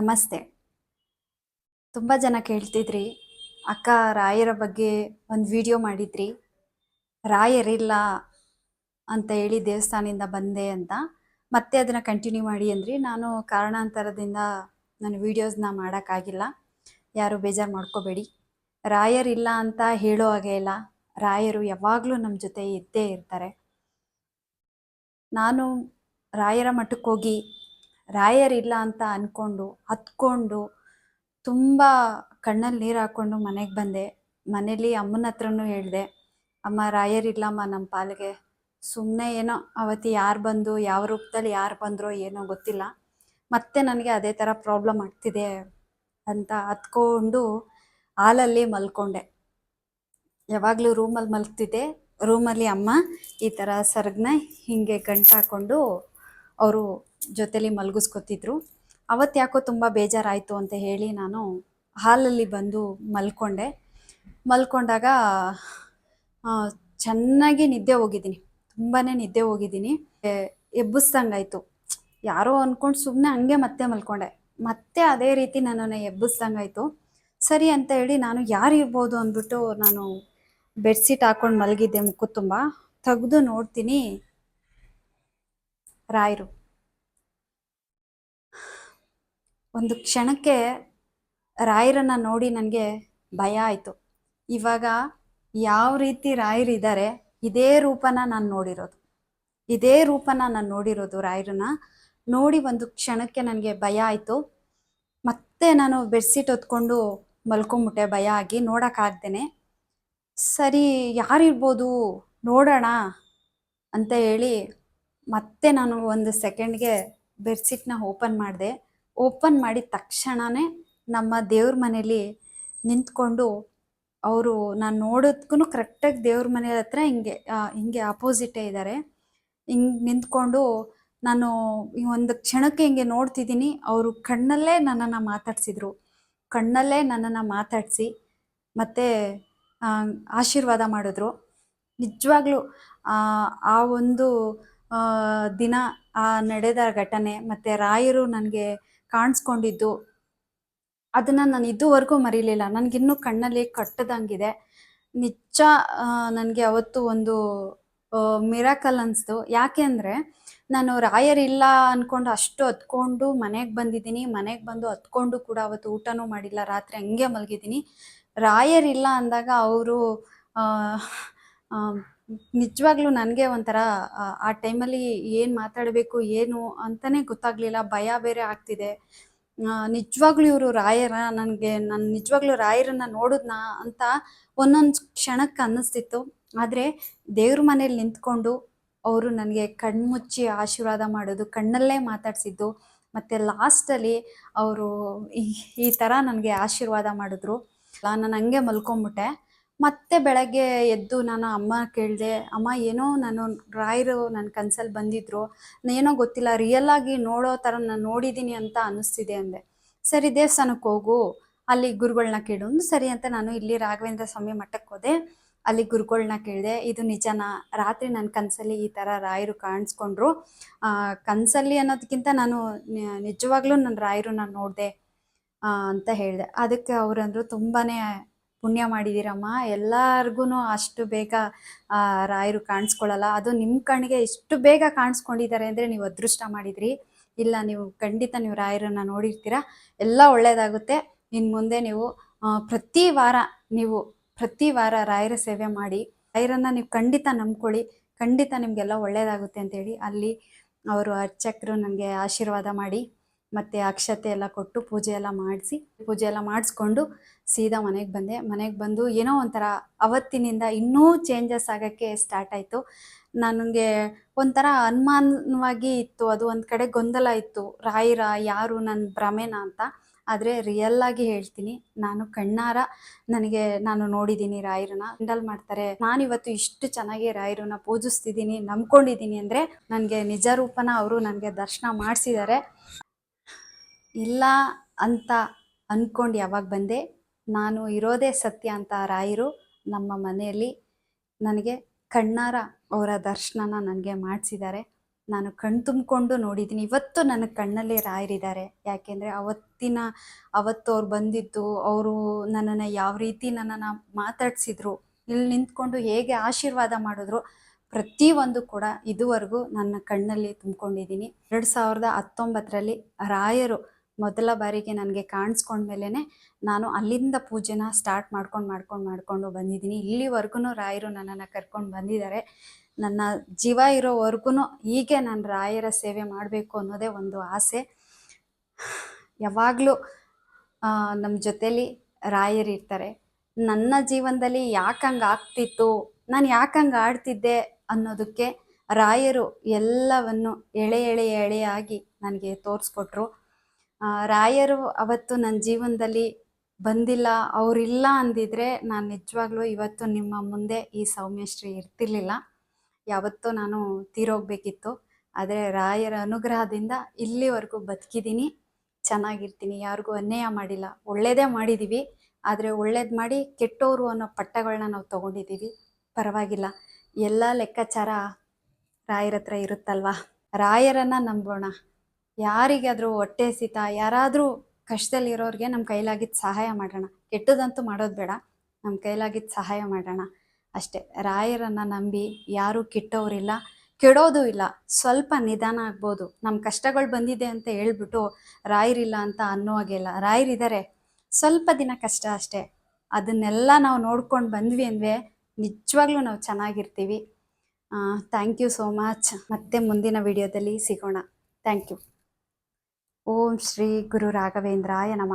ನಮಸ್ತೆ. ತುಂಬ ಜನ ಕೇಳ್ತಿದ್ರಿ. ಅಕ್ಕ, ರಾಯರ ಬಗ್ಗೆ ಒಂದು ವಿಡಿಯೋ ಮಾಡಿದ್ರಿ. ರಾಯರಿಲ್ಲ ಅಂತ ಹೇಳಿ ದೇವಸ್ಥಾನದಿಂದ ಬಂದೆ ಅಂತ. ಮತ್ತೆ ಅದನ್ನು ಕಂಟಿನ್ಯೂ ಮಾಡಿ ಅಂದ್ರಿ. ನಾನು ಕಾರಣಾಂತರದಿಂದ ನನ್ನ ವೀಡಿಯೋಸ್ನ ಮಾಡೋಕ್ಕಾಗಿಲ್ಲ. ಯಾರು ಬೇಜಾರು ಮಾಡ್ಕೋಬೇಡಿ. ರಾಯರಿಲ್ಲ ಅಂತ ಹೇಳೋ ಹಾಗೆ ಇಲ್ಲ. ರಾಯರು ಯಾವಾಗಲೂ ನಮ್ಮ ಜೊತೆ ಇದ್ದೇ ಇರ್ತಾರೆ. ನಾನು ರಾಯರ ಮಠಕ್ಕೆ ಹೋಗಿ ರಾಯರಿಲ್ಲ ಅಂತ ಅಂದ್ಕೊಂಡು ಹತ್ಕೊಂಡು ತುಂಬ ಕಣ್ಣಲ್ಲಿ ನೀರು ಹಾಕ್ಕೊಂಡು ಮನೆಗೆ ಬಂದೆ. ಮನೇಲಿ ಅಮ್ಮನ ಹತ್ರನೂ ಹೇಳಿದೆ, ಅಮ್ಮ ರಾಯರಿಲ್ಲಮ್ಮ ನಮ್ಮ ಪಾಲಿಗೆ ಸುಮ್ಮನೆ ಏನೋ ಅವತ್ತು ಯಾರು ಬಂದು, ಯಾವ ರೂಪದಲ್ಲಿ ಯಾರು ಬಂದರೋ ಏನೋ ಗೊತ್ತಿಲ್ಲ. ಮತ್ತೆ ನನಗೆ ಅದೇ ಥರ ಪ್ರಾಬ್ಲಮ್ ಆಗ್ತಿದೆ ಅಂತ ಹತ್ಕೊಂಡು ಹಾಲಲ್ಲಿ ಮಲ್ಕೊಂಡೆ. ಯಾವಾಗಲೂ ರೂಮಲ್ಲಿ ಮಲ್ಗ್ತಿದ್ದೆ. ರೂಮಲ್ಲಿ ಅಮ್ಮ ಈ ಥರ ಸರ್ಗನ್ನ ಹೀಗೆ ಗಂಟು ಹಾಕ್ಕೊಂಡು ಅವರು ಜೊತೆಲಿ ಮಲಗಿಸ್ಕೊತಿದ್ರು. ಅವತ್ತು ಯಾಕೋ ತುಂಬ ಬೇಜಾರಾಯಿತು ಅಂತ ಹೇಳಿ ನಾನು ಹಾಲಲ್ಲಿ ಬಂದು ಮಲ್ಕೊಂಡೆ. ಮಲ್ಕೊಂಡಾಗ ಚೆನ್ನಾಗಿ ನಿದ್ದೆ ಹೋಗಿದ್ದೀನಿ. ತುಂಬಾ ನಿದ್ದೆ ಹೋಗಿದ್ದೀನಿ. ಎಬ್ಬಿಸ್ದಂಗಾಯ್ತು. ಯಾರೋ ಅಂದ್ಕೊಂಡು ಸುಮ್ಮನೆ ಹಂಗೆ ಮತ್ತೆ ಮಲ್ಕೊಂಡೆ. ಮತ್ತೆ ಅದೇ ರೀತಿ ನನ್ನನ್ನು ಎಬ್ಬಿಸ್ದಂಗಾಯ್ತು. ಸರಿ ಅಂತ ಹೇಳಿ ನಾನು ಯಾರು ಇರ್ಬೋದು ಅಂದ್ಬಿಟ್ಟು ನಾನು ಬೆಡ್ಶೀಟ್ ಹಾಕೊಂಡು ಮಲಗಿದ್ದೆ ಮುಖ ತುಂಬ. ತೆಗೆದು ನೋಡ್ತೀನಿ. ರಾಯರು. ಒಂದು ಕ್ಷಣಕ್ಕೆ ರಾಯರನ್ನ ನೋಡಿ ನನಗೆ ಭಯ ಆಯಿತು. ಇವಾಗ ಯಾವ ರೀತಿ ರಾಯರಿದ್ದಾರೆ ಇದೇ ರೂಪನ ನಾನು ನೋಡಿರೋದು. ಇದೇ ರೂಪನ ನಾನು ನೋಡಿರೋದು ರಾಯರನ್ನ ನೋಡಿ ಒಂದು ಕ್ಷಣಕ್ಕೆ ನನಗೆ ಭಯ ಆಯಿತು. ಮತ್ತೆ ನಾನು ಬೆಡ್ಶೀಟ್ ಹೊತ್ಕೊಂಡು ಮಲ್ಕೊಂಬಿಟ್ಟೆ, ಭಯ ಆಗಿ ನೋಡೋಕ್ಕಾಗ್ದೇನೆ ಸರಿ ಯಾರಿರ್ಬೋದು ನೋಡೋಣ ಅಂತ ಹೇಳಿ ಮತ್ತೆ ನಾನು ಒಂದು ಸೆಕೆಂಡ್ಗೆ ಬೆಡ್ಶೀಟ್ನ ಓಪನ್ ಮಾಡಿದೆ. ಓಪನ್ ಮಾಡಿದ ತಕ್ಷಣವೇ ನಮ್ಮ ದೇವ್ರ ಮನೇಲಿ ನಿಂತ್ಕೊಂಡು ಅವರು ನಾನು ನೋಡೋದಕ್ಕೂ ಕರೆಕ್ಟಾಗಿ ದೇವ್ರ ಮನೆ ಹತ್ರ ಹಿಂಗೆ ಹಿಂಗೆ ಅಪೋಸಿಟೇ ಇದ್ದಾರೆ ಹಿಂಗೆ ನಿಂತ್ಕೊಂಡು ನಾನು ಒಂದು ಕ್ಷಣಕ್ಕೆ ಹಿಂಗೆ ನೋಡ್ತಿದ್ದೀನಿ, ಅವರು ಕಣ್ಣಲ್ಲೇ ನನ್ನನ್ನು ಮಾತಾಡ್ಸಿದ್ರು. ಕಣ್ಣಲ್ಲೇ ನನ್ನನ್ನು ಮಾತಾಡಿಸಿ ಮತ್ತು ಆಶೀರ್ವಾದ ಮಾಡಿದ್ರು. ನಿಜವಾಗ್ಲೂ, ಆ ಒಂದು ದಿನ, ಆ, ನಡೆದ ಘಟನೆ ಮತ್ತು ರಾಯರು ನನಗೆ ಕಾಣಿಸ್ಕೊಂಡಿದ್ದು. ಅದನ್ನು ನಾನು ಇದುವರೆಗೂ ಮರೀಲಿಲ್ಲ. ನನಗಿನ್ನೂ ಕಣ್ಣಲ್ಲಿ ಕಟ್ಟದಂಗಿದೆ. ನಿಜ ನನಗೆ ಅವತ್ತು ಒಂದು ಮಿರಾಕಲ್ ಅನ್ನಿಸ್ತು ಯಾಕೆ ಅಂದರೆ, ನಾನು ರಾಯರಿಲ್ಲ ಅಂದ್ಕೊಂಡು ಅಷ್ಟು ಹತ್ಕೊಂಡು ಮನೆಗೆ ಬಂದಿದ್ದೀನಿ. ಮನೆಗೆ ಬಂದು ಹತ್ಕೊಂಡು ಕೂಡ ಅವತ್ತು ಊಟನೂ ಮಾಡಿಲ್ಲ. ರಾತ್ರಿ ಹಂಗೆ ಮಲಗಿದ್ದೀನಿ. ರಾಯರಿಲ್ಲ ಅಂದಾಗ ಅವರು ನಿಜವಾಗ್ಲೂ ನನಗೆ ಒಂಥರ ಆ, ಟೈಮಲ್ಲಿ ಏನು ಮಾತಾಡಬೇಕು ಏನು ಅಂತಲೇ ಗೊತ್ತಾಗಲಿಲ್ಲ. ಭಯ ಬೇರೆ ಆಗ್ತಿದೆ. ನಿಜವಾಗ್ಲೂ ಇವರು ರಾಯರ ನನಗೆ ನಾನು ನಿಜವಾಗ್ಲೂ ರಾಯರನ್ನ ನೋಡಿದ್ನ ಅಂತ ಒಂದೊಂದು ಕ್ಷಣಕ್ಕೆ ಅನ್ನಿಸ್ತಿತ್ತು. ಆದರೆ ದೇವ್ರ ಮನೇಲಿ ನಿಂತ್ಕೊಂಡು ಅವರು ನನಗೆ ಕಣ್ಮುಚ್ಚಿ ಆಶೀರ್ವಾದ ಮಾಡೋದು ಕಣ್ಣಲ್ಲೇ ಮಾತಾಡಿಸಿದ್ದು ಮತ್ತು ಲಾಸ್ಟಲ್ಲಿ ಅವರು ಈ ಥರ ನನಗೆ ಆಶೀರ್ವಾದ ಮಾಡಿದ್ರು. ನಾನು ಹಂಗೆ ಮಲ್ಕೊಂಬಿಟ್ಟೆ. ಮತ್ತೆ ಬೆಳಗ್ಗೆ ಎದ್ದು ನಾನು ಅಮ್ಮ ಕೇಳಿದೆ, ಅಮ್ಮ, ಏನೋ ನಾನು ರಾಯರು ನನ್ನ ಕನಸಲ್ಲಿ ಬಂದಿದ್ರು, ಏನೋ ಗೊತ್ತಿಲ್ಲ ರಿಯಲ್ ಆಗಿ ನೋಡೋ ಥರ ನಾನು ನೋಡಿದ್ದೀನಿ ಅಂತ ಅನ್ನಿಸ್ತಿದೆ ಅಂದೆ. ಸರಿ ದೇವಸ್ಥಾನಕ್ಕೆ ಹೋಗು, ಅಲ್ಲಿ ಗುರುಗಳನ್ನ ಕೇಳು. ಸರಿ ಅಂತ ನಾನು ಇಲ್ಲಿ ರಾಘವೇಂದ್ರ ಸ್ವಾಮಿ ಮಠಕ್ಕೆ ಹೋದೆ. ಅಲ್ಲಿ ಗುರುಗಳನ್ನ ಕೇಳಿದೆ, ಇದು ನಿಜನಾ? ರಾತ್ರಿ ನನ್ನ ಕನಸಲ್ಲಿ ಈ ಥರ ರಾಯರು ಕಾಣಿಸ್ಕೊಂಡ್ರು. ಕನಸಲ್ಲಿ ಅನ್ನೋದಕ್ಕಿಂತ ನಾನು ನಿಜವಾಗ್ಲೂ ನನ್ನ ರಾಯರು ನಾನು ನೋಡಿದೆ ಅಂತ ಹೇಳಿದೆ. ಅದಕ್ಕೆ ಅವರಂದ್ರು ತುಂಬಾ ಪುಣ್ಯ ಮಾಡಿದ್ದೀರಮ್ಮ ಎಲ್ಲರಿಗೂ ಅಷ್ಟು ಬೇಗ ರಾಯರು ಕಾಣಿಸ್ಕೊಳ್ಳಲ್ಲ ಅದು ನಿಮ್ಮ ಕಣ್ಣಿಗೆ ಇಷ್ಟು ಬೇಗ ಕಾಣಿಸ್ಕೊಂಡಿದ್ದಾರೆ ಅಂದರೆ ನೀವು ಅದೃಷ್ಟ ಮಾಡಿದ್ರಿ. ಇಲ್ಲ, ನೀವು ಖಂಡಿತ ನೀವು ರಾಯರನ್ನ ನೋಡಿರ್ತೀರ. ಎಲ್ಲ ಒಳ್ಳೆಯದಾಗುತ್ತೆ ಇನ್ನು ಮುಂದೆ ನೀವು ಪ್ರತಿ ವಾರ ನೀವು, ಪ್ರತಿ ವಾರ ರಾಯರ ಸೇವೆ ಮಾಡಿ, ರಾಯರನ್ನ ನೀವು ಖಂಡಿತ ನಂಬ್ಕೊಳ್ಳಿ. ಖಂಡಿತ ನಿಮಗೆಲ್ಲ ಒಳ್ಳೆಯದಾಗುತ್ತೆ ಅಂತೇಳಿ ಅಲ್ಲಿ ಅವರು ಅರ್ಚಕರು ನನಗೆ ಆಶೀರ್ವಾದ ಮಾಡಿ. ಮತ್ತು ಅಕ್ಷತೆ ಎಲ್ಲ ಕೊಟ್ಟು ಪೂಜೆ ಎಲ್ಲ ಮಾಡಿಸಿ, ಪೂಜೆ ಎಲ್ಲ ಮಾಡಿಸ್ಕೊಂಡು ಸೀದಾ ಮನೆಗೆ ಬಂದೆ. ಮನೆಗೆ ಬಂದು ಏನೋ ಒಂಥರ ಅವತ್ತಿನಿಂದ ಇನ್ನೂ ಚೇಂಜಸ್ ಆಗೋಕ್ಕೆ ಸ್ಟಾರ್ಟ್ ಆಯಿತು. ನನಗೆ ಒಂಥರ ಅನುಮಾನವಾಗಿ ಇತ್ತು. ಅದು ಒಂದು ಕಡೆ ಗೊಂದಲ ಇತ್ತು. ರಾಯರ ಯಾರು ನನ್ನ ಭ್ರಮೆನ ಅಂತ. ಆದರೆ ರಿಯಲ್ ಆಗಿ ಹೇಳ್ತೀನಿ. ನಾನು ಕಣ್ಣಾರ. ನನಗೆ ನಾನು ನೋಡಿದ್ದೀನಿ ರಾಯರನ್ನ. ಹಿಂಡಲ್ ಮಾಡ್ತಾರೆ. ನಾನಿವತ್ತು ಇಷ್ಟು ಚೆನ್ನಾಗಿ ರಾಯರನ್ನ ಪೂಜಿಸ್ತಿದ್ದೀನಿ ನಂಬ್ಕೊಂಡಿದ್ದೀನಿ ಅಂದರೆ ನನಗೆ ನಿಜ ರೂಪನ ಅವರು ನನಗೆ ದರ್ಶನ ಮಾಡಿಸಿದ್ದಾರೆ. ಇಲ್ಲ ಅಂತ ಅಂದ್ಕೊಂಡು ಯಾವಾಗ ಬಂದೆ, ನಾನು ಇರೋದೇ ಸತ್ಯ ಅಂತ ರಾಯರು ನಮ್ಮ ಮನೆಯಲ್ಲಿ ನನಗೆ ಕಣ್ಣಾರ ಅವರ ದರ್ಶನನ ನನಗೆ ಮಾಡಿಸಿದ್ದಾರೆ. ನಾನು ಕಣ್ ತುಂಬಿಕೊಂಡು ನೋಡಿದ್ದೀನಿ. ಇವತ್ತು ನನ್ನ ಕಣ್ಣಲ್ಲಿ ರಾಯರಿದ್ದಾರೆ. ಯಾಕೆಂದರೆ ಅವತ್ತಿನ, ಅವತ್ತು ಅವ್ರು ಬಂದಿದ್ದು, ಅವರು ನನ್ನನ್ನು ಯಾವ ರೀತಿ ನನ್ನನ್ನು ಮಾತಾಡಿಸಿದ್ರು, ಇಲ್ಲಿ ನಿಂತ್ಕೊಂಡು ಹೇಗೆ ಆಶೀರ್ವಾದ ಮಾಡಿದ್ರು, ಪ್ರತಿಯೊಂದು ಕೂಡ ಇದುವರೆಗೂ ನನ್ನ ಕಣ್ಣಲ್ಲಿ ತುಂಬಿಕೊಂಡಿದ್ದೀನಿ. ಎರಡು ಸಾವಿರದ ಹತ್ತೊಂಬತ್ತರಲ್ಲಿ ರಾಯರು ಮೊದಲ ಬಾರಿಗೆ ನನಗೆ ಕಾಣಿಸ್ಕೊಂಡ್ಮೇಲೆ ನಾನು ಅಲ್ಲಿಂದ ಪೂಜೆನ ಸ್ಟಾರ್ಟ್ ಮಾಡ್ಕೊಂಡು ಮಾಡ್ಕೊಂಡು ಮಾಡ್ಕೊಂಡು ಬಂದಿದ್ದೀನಿ. ಇಲ್ಲಿವರೆಗೂ ರಾಯರು ನನ್ನನ್ನು ಕರ್ಕೊಂಡು ಬಂದಿದ್ದಾರೆ. ನನ್ನ ಜೀವ ಇರೋವರೆಗೂ ಹೀಗೆ ನಾನು ರಾಯರ ಸೇವೆ ಮಾಡಬೇಕು ಅನ್ನೋದೇ ಒಂದು ಆಸೆ. ಯಾವಾಗಲೂ ನಮ್ಮ ಜೊತೇಲಿ ರಾಯರಿರ್ತಾರೆ ನನ್ನ ಜೀವನದಲ್ಲಿ ಯಾಕೆ ಹಂಗೆ ಆಗ್ತಿತ್ತು, ನಾನು ಯಾಕೆ ಹಂಗೆ ಆಡ್ತಿದ್ದೆ ಅನ್ನೋದಕ್ಕೆ ರಾಯರು ಎಲ್ಲವನ್ನು ಎಳೆ ಎಳೆ ಎಳೆಯಾಗಿ ನನಗೆ ತೋರಿಸ್ಕೊಟ್ರು. ರಾಯರು ಅವತ್ತು ನನ್ನ ಜೀವನದಲ್ಲಿ ಬಂದಿಲ್ಲ, ಅವರಿಲ್ಲ ಅಂದಿದ್ರೆ ನಾನು ನಿಜವಾಗ್ಲೂ ಇವತ್ತು ನಿಮ್ಮ ಮುಂದೆ ಈ ಸೌಮ್ಯಶ್ರೀ ಇರ್ತಿರ್ಲಿಲ್ಲ. ಯಾವತ್ತೂ ನಾನು ತೀರೋಗ್ಬೇಕಿತ್ತು. ಆದರೆ ರಾಯರ ಅನುಗ್ರಹದಿಂದ ಇಲ್ಲಿವರೆಗೂ ಬದುಕಿದ್ದೀನಿ ಚೆನ್ನಾಗಿರ್ತೀನಿ, ಯಾರಿಗೂ ಅನ್ಯಾಯ ಮಾಡಿಲ್ಲ. ಒಳ್ಳೇದೇ ಮಾಡಿದ್ದೀವಿ ಆದರೆ ಒಳ್ಳೇದು ಮಾಡಿ ಕೆಟ್ಟೋರು ಅನ್ನೋ ಪಟ್ಟಗಳನ್ನ ನಾವು ತೊಗೊಂಡಿದ್ದೀವಿ ಪರವಾಗಿಲ್ಲ. ಎಲ್ಲ ಲೆಕ್ಕಾಚಾರ ರಾಯರ ಹತ್ರ ಇರುತ್ತಲ್ವಾ? ರಾಯರನ್ನ ನಂಬೋಣ. ಯಾರಿಗಾದರೂ ಹೊಟ್ಟೆ ಹಸಿತ, ಯಾರಾದರೂ ಕಷ್ಟದಲ್ಲಿರೋರಿಗೆ ನಮ್ಮ ಕೈಲಾಗಿದ್ದು ಸಹಾಯ ಮಾಡೋಣ. ಕೆಟ್ಟದಂತೂ ಮಾಡೋದು ಬೇಡ ನಮ್ಮ ಕೈಲಾಗಿದ್ದು ಸಹಾಯ ಮಾಡೋಣ. ಅಷ್ಟೇ, ರಾಯರನ್ನು ನಂಬಿ ಯಾರೂ ಕೆಟ್ಟವರಿಲ್ಲ, ಕೆಡೋದು ಇಲ್ಲ. ಸ್ವಲ್ಪ ನಿಧಾನ ಆಗ್ಬೋದು. ನಮ್ಮ ಕಷ್ಟಗಳು ಬಂದಿದೆ ಅಂತ ಹೇಳ್ಬಿಟ್ಟು ರಾಯರಿಲ್ಲ ಅಂತ ಅನ್ನೋ ಇಲ್ಲ. ರಾಯರಿದ್ದಾರೆ ಸ್ವಲ್ಪ ದಿನ ಕಷ್ಟ ಅಷ್ಟೇ. ಅದನ್ನೆಲ್ಲ ನಾವು ನೋಡ್ಕೊಂಡು ಬಂದ್ವಿ ಅಂದರೆ ನಿಜವಾಗ್ಲೂ ನಾವು ಚೆನ್ನಾಗಿರ್ತೀವಿ. ಥ್ಯಾಂಕ್ ಯು ಸೋ ಮಚ್ ಮತ್ತೆ ಮುಂದಿನ ವಿಡಿಯೋದಲ್ಲಿ ಸಿಗೋಣ. ಥ್ಯಾಂಕ್ ಯು ఓం శ్రీ గురు రాఘవేంద్రాయ నమ.